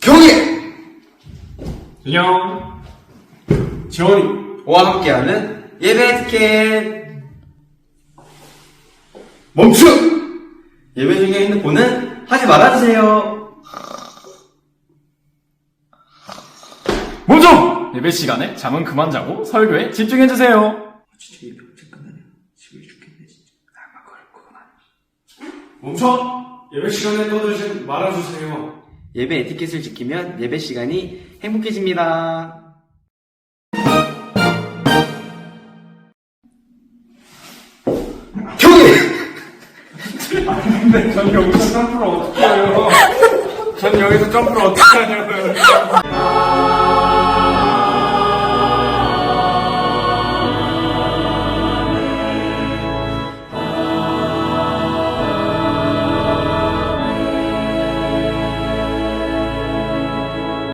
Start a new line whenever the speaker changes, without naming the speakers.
경희!
안녕. 지원이.
와 함께하는 예배 티켓!
멈춰!
예배 중에 핸드폰은 하지 말아주세요.
멈춰! 예배 시간에 잠은 그만 자고 설교에 집중해주세요.
진짜 예배 언제 끝나냐? 지루해 죽겠네 진짜. 나만 그럴 거구나.
멈춰! 예배 시간에 떠들지 말아주세요.
예배 에티켓을 지키면 예배 시간이 행복해집니다.
전 여기서 점프를 어떻게 해요? 전 여기서 점프를 어떻게 하냐고요.